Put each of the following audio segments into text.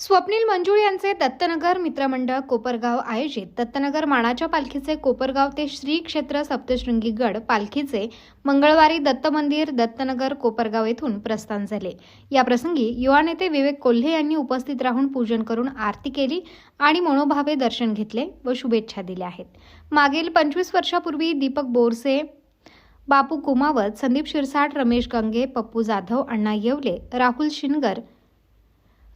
स्वप्नील मंजूळ यांचे दत्तनगर मित्रमंडळ कोपरगाव आयोजित दत्तनगर मानाच्या पालखीचे कोपरगाव ते श्री क्षेत्र सप्तशृंगी गड पालखीचे मंगळवारी दत्त मंदिर दत्तनगर कोपरगाव येथून प्रस्थान झाले. या प्रसंगी युवा नेते विवेक कोल्हे यांनी उपस्थित राहून पूजन करून आरती केली आणि मनोभावे दर्शन घेतले व शुभेच्छा दिल्या आहेत. मागील पंचवीस वर्षापूर्वी दीपक बोरसे बापू कुमावत संदीप शिरसाट रमेश गंगे पप्पू जाधव अण्णा येवले राहुल शिनगर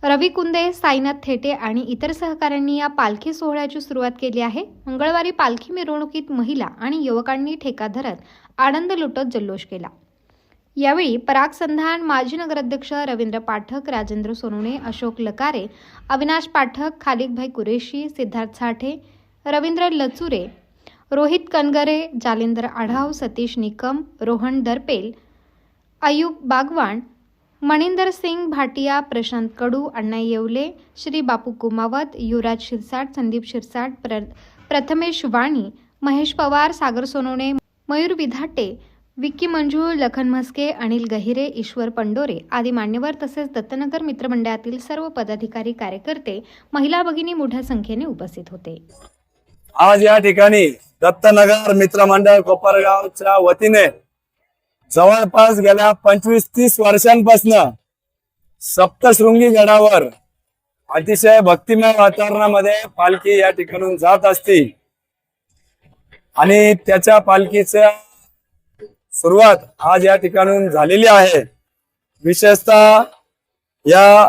रवी कुंदे साईनाथ थेटे आणि इतर सहकाऱ्यांनी या पालखी सोहळ्याची सुरुवात केली आहे. मंगळवारी पालखी मिरवणुकीत महिला आणि युवकांनी ठेका धरत आनंद लुटत जल्लोष केला. यावेळी पराग संधान माजी नगराध्यक्ष रवींद्र पाठक राजेंद्र सोनवणे अशोक लकारे अविनाश पाठक खालिकभाई कुरेशी सिद्धार्थ साठे रवींद्र लचुरे रोहित कनगरे जालिंदर आढाव सतीश निकम रोहन दरपेल अयूब बागवान मणिंदर सिंग भाटिया प्रशांत कडू अण्णा येवले श्री बापू कुमावत युवराज शिरसाट संदीप शिरसाट प्र प्रथमेश वाणी महेश पवार सागर सोनवणे मयूर विधाटे विक्की मंजू लखन म्हस्के अनिल गहिरे ईश्वर पंडोरे आदी मान्यवर तसेच दत्तनगर मित्रमंडळातील सर्व पदाधिकारी कार्यकर्ते महिला भगिनी मोठ्या संख्येने उपस्थित होते. आज या ठिकाणी दत्तनगर मित्रमंडळ कोपरगावच्या वतीने जवळपास गेल्या पंचवीस तीस वर्षांपासून सप्तशृंगी गडावर अतिशय भक्तिमय वातावरणामध्ये पालखी या ठिकाणून जात असते. आणि त्याच्या पालखीच्या सुरुवात आज या ठिकाणून झालेली आहे. विशेषतः या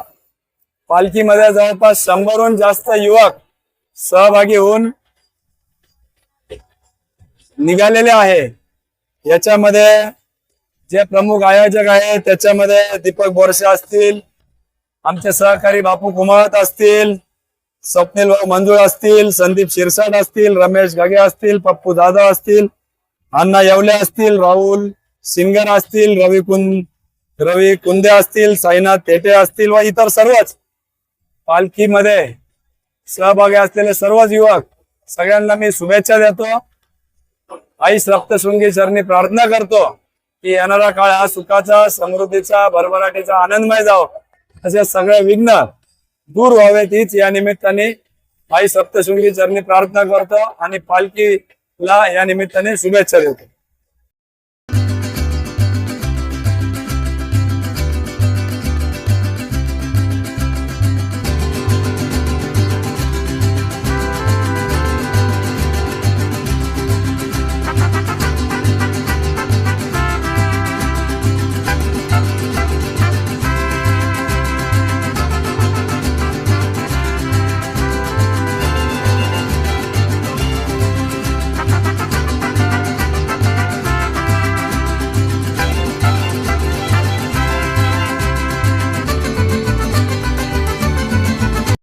पालखीमध्ये जवळपास शंभरहून जास्त युवक सहभागी होऊन निघालेले आहे. याच्यामध्ये जे प्रमुख आयोजक आहे त्याच्यामध्ये दीपक बोरसे असतील आमचे सहकारी बापू कुमावत असतील स्वप्नील भाऊ मंजूळ असतील संदीप शिरसाट असतील रमेश गागे असतील पप्पू जाधव असतील अण्णा येवले असतील राहुल सिंगर असतील रवी कुंद रवी कुंदे असतील साईनाथ थेटे असतील व इतर सर्वच पालखीमध्ये सहभागी असलेले सर्वच युवक सगळ्यांना मी शुभेच्छा देतो. आईस रक्तशृंगी चरणी प्रार्थना करतो. की येणारा काळ हा सुखाचा समृद्धीचा भरभराटीचा आनंदमय जावं. असे सगळे विघ्न दूर व्हावेत हीच या निमित्ताने आई सप्तशृंगी चरणी प्रार्थना करतो आणि पालखीला या निमित्ताने शुभेच्छा देतो.